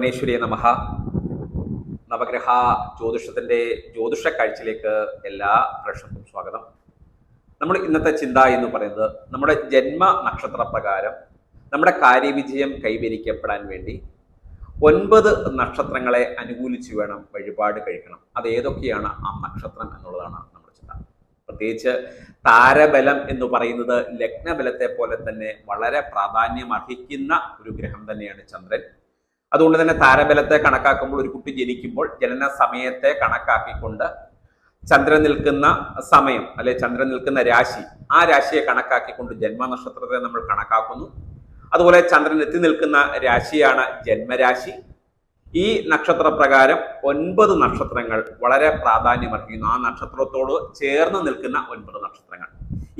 ഭുവനേശ്വരി നമഹ. നവഗ്രഹ ജ്യോതിഷത്തിന്റെ ജ്യോതിഷ കാഴ്ചയിലേക്ക് എല്ലാ പ്രേക്ഷകർക്കും സ്വാഗതം. നമ്മൾ ഇന്നത്തെ ചിന്ത എന്ന് പറയുന്നത് നമ്മുടെ ജന്മ നക്ഷത്ര പ്രകാരം നമ്മുടെ കാര്യവിജയം കൈവരിക്കപ്പെടാൻ വേണ്ടി ഒൻപത് നക്ഷത്രങ്ങളെ അനുകൂലിച്ച് വേണം വഴിപാട് കഴിക്കണം. അത് ഏതൊക്കെയാണ്? ആ നക്ഷത്രം എന്നുള്ളതാണ് നമ്മുടെ ചിന്ത. പ്രത്യേകിച്ച് താരബലം എന്ന് പറയുന്നത് ലഗ്നബലത്തെ പോലെ തന്നെ വളരെ പ്രാധാന്യം അർഹിക്കുന്ന ഒരു ഗ്രഹം തന്നെയാണ് ചന്ദ്രൻ. അതുകൊണ്ട് തന്നെ താരബലത്തെ കണക്കാക്കുമ്പോൾ ഒരു കുട്ടി ജനിക്കുമ്പോൾ ജനന സമയത്തെ കണക്കാക്കിക്കൊണ്ട് ചന്ദ്രൻ നിൽക്കുന്ന സമയം അല്ലെ ചന്ദ്രൻ നിൽക്കുന്ന രാശി ആ രാശിയെ കണക്കാക്കിക്കൊണ്ട് ജന്മനക്ഷത്രത്തെ നമ്മൾ കണക്കാക്കുന്നു. അതുപോലെ ചന്ദ്രൻ എത്തി നിൽക്കുന്ന രാശിയാണ് ജന്മരാശി. ഈ നക്ഷത്ര പ്രകാരം ഒൻപത് നക്ഷത്രങ്ങൾ വളരെ പ്രാധാന്യമർഹിക്കുന്നു. ആ നക്ഷത്രത്തോട് ചേർന്ന് നിൽക്കുന്ന ഒൻപത് നക്ഷത്രങ്ങൾ.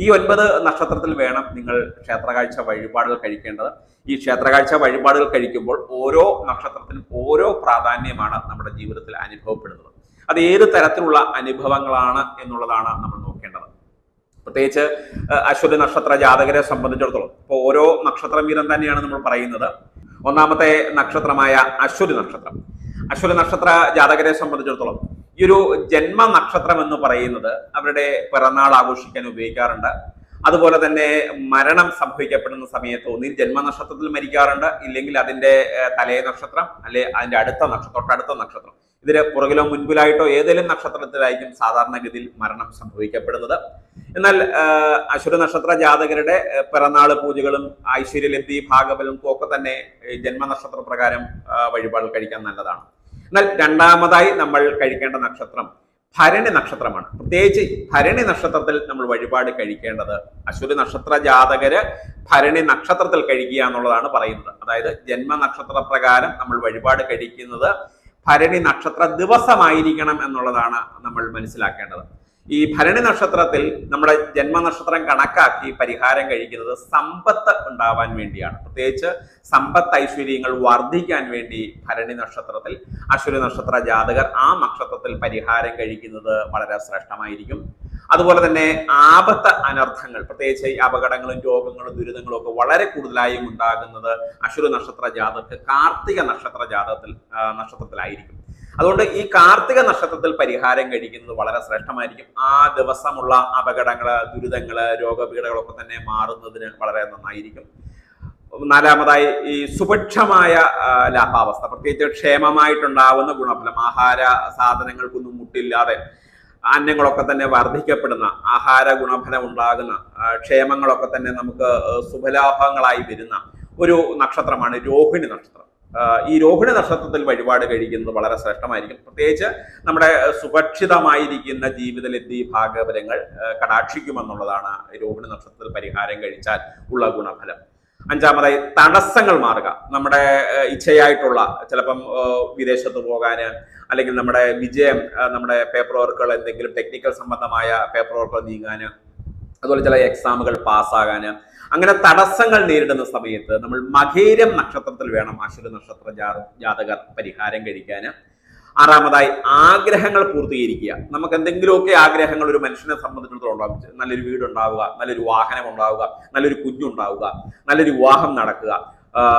ഈ ഒൻപത് നക്ഷത്രത്തിൽ വേണം നിങ്ങൾ ക്ഷേത്രകാഴ്ച വഴിപാടുകൾ കഴിക്കേണ്ടത്. ഈ ക്ഷേത്രകാഴ്ച വഴിപാടുകൾ കഴിക്കുമ്പോൾ ഓരോ നക്ഷത്രത്തിനും ഓരോ പ്രാധാന്യമാണ് നമ്മുടെ ജീവിതത്തിൽ അനുഭവപ്പെടുന്നത്. അത് ഏത് തരത്തിലുള്ള അനുഭവങ്ങളാണ് എന്നുള്ളതാണ് നമ്മൾ നോക്കേണ്ടത്. പ്രത്യേകിച്ച് അശ്വതി നക്ഷത്ര ജാതകരെ സംബന്ധിച്ചിടത്തോളം ഇപ്പോൾ ഓരോ നക്ഷത്രം വീതം തന്നെയാണ് നമ്മൾ പറയുന്നത്. ഒന്നാമത്തെ നക്ഷത്രമായ അശ്വതി നക്ഷത്രം. അശ്വതി നക്ഷത്ര ജാതകരെ സംബന്ധിച്ചിടത്തോളം ഈ ഒരു ജന്മ നക്ഷത്രം എന്ന് പറയുന്നത് അവരുടെ പിറന്നാൾ ആഘോഷിക്കാൻ ഉപയോഗിക്കാറുണ്ട്. അതുപോലെ തന്നെ മരണം സംഭവിക്കപ്പെടുന്ന സമയത്ത് ഒന്നിൽ ജന്മനക്ഷത്രത്തിൽ മരിക്കാറുണ്ട്. ഇല്ലെങ്കിൽ അതിന്റെ തലേ നക്ഷത്രം അല്ലെ അതിന്റെ അടുത്ത നക്ഷത്രം തൊട്ടടുത്ത നക്ഷത്രം. ഇതിന് പുറകിലോ മുൻപിലായിട്ടോ ഏതെങ്കിലും നക്ഷത്രത്തിലായിരിക്കും സാധാരണഗതിയിൽ മരണം സംഭവിക്കപ്പെടുന്നത്. എന്നാൽ അശ്വര നക്ഷത്ര ജാതകരുടെ പിറന്നാൾ പൂജകളും ഐശ്വര്യലബ്ധി ഭാഗബലവും ഒക്കെ തന്നെ ജന്മ ജന്മനക്ഷത്ര പ്രകാരം വഴിപാട് കഴിക്കാൻ നല്ലതാണ്. എന്നാൽ രണ്ടാമതായി നമ്മൾ കഴിക്കേണ്ട നക്ഷത്രം ഭരണി നക്ഷത്രമാണ്. പ്രത്യേകിച്ച് ഭരണി നക്ഷത്രത്തിൽ നമ്മൾ വഴിപാട് കഴിക്കേണ്ടത് അശ്വതി നക്ഷത്ര ജാതകര് ഭരണി നക്ഷത്രത്തിൽ കഴിക്കുക എന്നുള്ളതാണ് പറയുന്നത്. അതായത് ജന്മ നക്ഷത്ര പ്രകാരം നമ്മൾ വഴിപാട് കഴിക്കുന്നത് ഭരണി നക്ഷത്ര ദിവസമായിരിക്കണം എന്നുള്ളതാണ് നമ്മൾ മനസ്സിലാക്കേണ്ടത്. ഈ ഭരണി നക്ഷത്രത്തിൽ നമ്മുടെ ജന്മനക്ഷത്രം കണക്കാക്കി പരിഹാരം കഴിക്കുന്നത് സമ്പത്ത് ഉണ്ടാവാൻ വേണ്ടിയാണ്. പ്രത്യേകിച്ച് സമ്പത്ത് ഐശ്വര്യങ്ങൾ വർദ്ധിക്കാൻ വേണ്ടി ഭരണി നക്ഷത്രത്തിൽ അശ്വരി നക്ഷത്ര ജാതകർ ആ നക്ഷത്രത്തിൽ പരിഹാരം കഴിക്കുന്നത് വളരെ ശ്രേഷ്ഠമായിരിക്കും. അതുപോലെ തന്നെ ആപത്ത് അനർത്ഥങ്ങൾ പ്രത്യേകിച്ച് ഈ അപകടങ്ങളും രോഗങ്ങളും ദുരിതങ്ങളും ഒക്കെ വളരെ കൂടുതലായും ഉണ്ടാകുന്നത് അശ്വരി നക്ഷത്ര ജാതകർക്ക് കാർത്തിക നക്ഷത്ര ജാതകത്തിൽ നക്ഷത്രത്തിലായിരിക്കും. അതുകൊണ്ട് ഈ കാർത്തിക നക്ഷത്രത്തിൽ പരിഹാരം കഴിക്കുന്നത് വളരെ ശ്രേഷ്ഠമായിരിക്കും. ആ ദിവസമുള്ള അപകടങ്ങൾ ദുരിതങ്ങൾ രോഗപീഠകളൊക്കെ തന്നെ മാറുന്നതിന് വളരെ നന്നായിരിക്കും. നാലാമതായി ഈ സുഭിക്ഷമായ ലാഭാവസ്ഥ. പ്രത്യേകിച്ച് ക്ഷേമമായിട്ടുണ്ടാവുന്ന ഗുണഫലം ആഹാര സാധനങ്ങൾക്കൊന്നും മുട്ടില്ലാതെ അന്നങ്ങളൊക്കെ തന്നെ വർദ്ധിക്കപ്പെടുന്ന ആഹാര ഗുണഫലം ഉണ്ടാകുന്ന ക്ഷേമങ്ങളൊക്കെ തന്നെ നമുക്ക് സുഭലാഭങ്ങളായി വരുന്ന ഒരു നക്ഷത്രമാണ് രോഹിണി നക്ഷത്രം. ഈ രോഹിണി നക്ഷത്രത്തിൽ വഴിപാട് കഴിക്കുന്നത് വളരെ ശ്രേഷ്ഠമായിരിക്കും. പ്രത്യേകിച്ച് നമ്മുടെ സുരക്ഷിതമായിരിക്കുന്ന ജീവിതലബ്ധി ഭാഗവരങ്ങൾ കടാക്ഷിക്കുമെന്നുള്ളതാണ് രോഹിണി നക്ഷത്രത്തിൽ പരിഹാരം കഴിച്ചാൽ ഉള്ള ഗുണഫലം. അഞ്ചാമതായി തടസ്സങ്ങൾ മാറുക. നമ്മുടെ ഇച്ഛയായിട്ടുള്ള ചിലപ്പം വിദേശത്ത് പോകാന് അല്ലെങ്കിൽ നമ്മുടെ വിജയം നമ്മുടെ പേപ്പർ വർക്കുകൾ എന്തെങ്കിലും ടെക്നിക്കൽ സംബന്ധമായ പേപ്പർ വർക്കുകൾ നീങ്ങാന് അതുപോലെ ചില എക്സാമുകൾ പാസ്സാകാന് അങ്ങനെ തടസ്സങ്ങൾ നേരിടുന്ന സമയത്ത് നമ്മൾ മകേരം നക്ഷത്രത്തിൽ വേണം അശ്വര നക്ഷത്ര ജാത- ജാതകർ പരിഹാരം കഴിക്കാൻ. ആറാമതായി ആഗ്രഹങ്ങൾ പൂർത്തീകരിക്കുക. നമുക്ക് എന്തെങ്കിലുമൊക്കെ ആഗ്രഹങ്ങൾ ഒരു മനുഷ്യനെ സംബന്ധിച്ചിടത്തോളം ഉണ്ടാകും നല്ലൊരു വീട് ഉണ്ടാവുക നല്ലൊരു വാഹനം ഉണ്ടാവുക നല്ലൊരു കുഞ്ഞുണ്ടാവുക നല്ലൊരു വിവാഹം നടക്കുക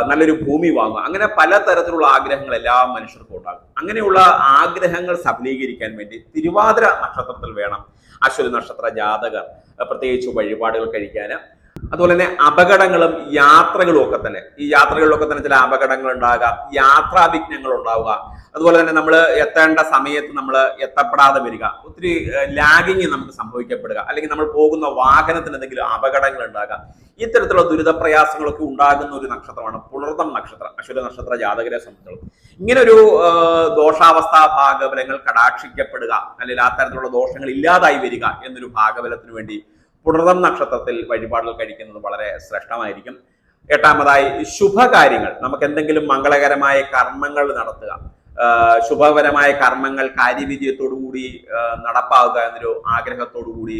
നല്ലൊരു ഭൂമി വാങ്ങുക. അങ്ങനെ പലതരത്തിലുള്ള ആഗ്രഹങ്ങൾ എല്ലാ മനുഷ്യർക്കും ഉണ്ടാകും. അങ്ങനെയുള്ള ആഗ്രഹങ്ങൾ സഫലീകരിക്കാൻ വേണ്ടി തിരുവാതിര നക്ഷത്രത്തിൽ വേണം അശ്വതി നക്ഷത്ര ജാതകർ പ്രത്യേകിച്ച് വഴിപാടുകൾ കഴിക്കാൻ. അതുപോലെ തന്നെ അപകടങ്ങളും യാത്രകളും ഒക്കെ തന്നെ. ഈ യാത്രകളിലൊക്കെ തന്നെ ചില അപകടങ്ങൾ യാത്രാ യാത്രാവിഘ്നങ്ങൾ ഉണ്ടാവുക. അതുപോലെ തന്നെ നമ്മൾ എത്തേണ്ട സമയത്ത് നമ്മൾ എത്തപ്പെടാതെ വരിക. ഒത്തിരി ലാഗിങ് നമുക്ക് സംഭവിക്കപ്പെടുക. അല്ലെങ്കിൽ നമ്മൾ പോകുന്ന വാഹനത്തിന് എന്തെങ്കിലും അപകടങ്ങൾ ഉണ്ടാകാം. ഇത്തരത്തിലുള്ള ദുരിതപ്രയാസങ്ങളൊക്കെ ഉണ്ടാകുന്ന ഒരു നക്ഷത്രമാണ് പുണർതം നക്ഷത്രം അശ്വര നക്ഷത്ര ജാതകരെ സംബന്ധിച്ചിടത്തോളം ഇങ്ങനെ ഒരു ദോഷാവസ്ഥാ ഭാഗബലങ്ങൾ കടാക്ഷിക്കപ്പെടുക അല്ലെങ്കിൽ ആ തരത്തിലുള്ള ദോഷങ്ങൾ ഇല്ലാതായി വരിക എന്നൊരു ഭാഗബലത്തിന് വേണ്ടി പുണർതം നക്ഷത്രത്തിൽ വഴിപാടുകൾ കഴിക്കുന്നത് വളരെ ശ്രേഷ്ഠമായിരിക്കും. എട്ടാമതായി ശുഭകാര്യങ്ങൾ. നമുക്ക് എന്തെങ്കിലും മംഗളകരമായ കർമ്മങ്ങൾ നടത്തുക. ശുഭകരമായ കർമ്മങ്ങൾ കാര്യവിജയത്തോടുകൂടി കൂടി നടപ്പാവുക എന്നൊരു ആഗ്രഹത്തോടുകൂടി കൂടി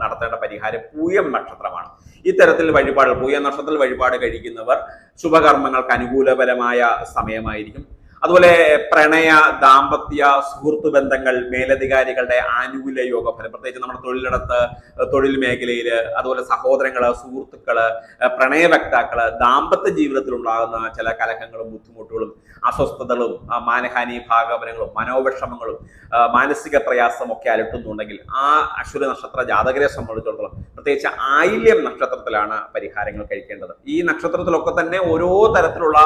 നടത്തേണ്ട പരിഹാരം പൂയം നക്ഷത്രമാണ്. ഇത്തരത്തിൽ വഴിപാട് പൂയം നക്ഷത്രത്തിൽ വഴിപാട് കഴിക്കുന്നവർ ശുഭകർമ്മങ്ങൾക്ക് അനുകൂലപരമായ സമയമായിരിക്കും. അതുപോലെ പ്രണയ ദാമ്പത്യ സുഹൃത്തു ബന്ധങ്ങൾ മേലധികാരികളുടെ ആനുകൂല്യ യോഗ ഫലം പ്രത്യേകിച്ച് നമ്മുടെ തൊഴിലിടത്ത് തൊഴിൽ മേഖലയിൽ അതുപോലെ സഹോദരങ്ങൾ സുഹൃത്തുക്കൾ പ്രണയവക്താക്കൾ ദാമ്പത്യ ജീവിതത്തിൽ ഉണ്ടാകുന്ന ചില കലഹങ്ങളും ബുദ്ധിമുട്ടുകളും അസ്വസ്ഥതകളും മാനഹാനി ഭാഗവനങ്ങളും മനോവിഷമങ്ങളും മാനസിക പ്രയാസം ഒക്കെ അലട്ടുന്നുണ്ടെങ്കിൽ ആ അശ്വര നക്ഷത്ര ജാതകരെ സംബന്ധിച്ചിടത്തോളം പ്രത്യേകിച്ച് ആയില്യം നക്ഷത്രത്തിലാണ് പരിഹാരങ്ങൾ കഴിക്കേണ്ടത്. ഈ നക്ഷത്രത്തിലൊക്കെ തന്നെ ഓരോ തരത്തിലുള്ള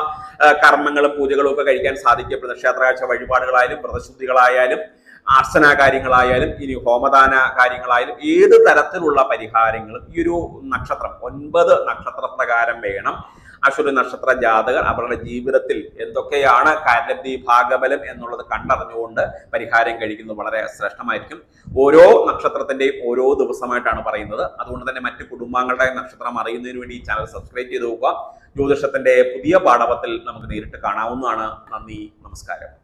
കർമ്മങ്ങളും പൂജകളും ഒക്കെ കഴിക്കാൻ സാധിക്കപ്പെടുന്ന ക്ഷേത്രകാഴ്ച വഴിപാടുകളായാലും വ്രതശുദ്ധികളായാലും അർച്ചന കാര്യങ്ങളായാലും ഇനി ഹോമദാന കാര്യങ്ങളായാലും ഏത് തരത്തിലുള്ള പരിഹാരങ്ങളും ഈ ഒരു നക്ഷത്രം ഒൻപത് നക്ഷത്ര പ്രകാരം വേണം. അശ്വതി നക്ഷത്ര ജാതകർ അവരുടെ ജീവിതത്തിൽ എന്തൊക്കെയാണ് കാരലബ്ധി ഭാഗബലം എന്നുള്ളത് കണ്ടറിഞ്ഞുകൊണ്ട് പരിഹാരം കഴിക്കുന്നത് വളരെ ശ്രേഷ്ഠമായിരിക്കും. ഓരോ നക്ഷത്രത്തിന്റെയും ഓരോ ദിവസമായിട്ടാണ് പറയുന്നത്. അതുകൊണ്ട് തന്നെ മറ്റ് കുടുംബാംഗങ്ങളുടെ നക്ഷത്രം അറിയുന്നതിന് വേണ്ടി ഈ ചാനൽ സബ്സ്ക്രൈബ് ചെയ്ത് നോക്കുക. ജ്യോതിഷത്തിന്റെ പുതിയ പാഠവത്തിൽ നമുക്ക് നേരിട്ട് കാണാവുന്നതാണ്. നന്ദി നമസ്കാരം.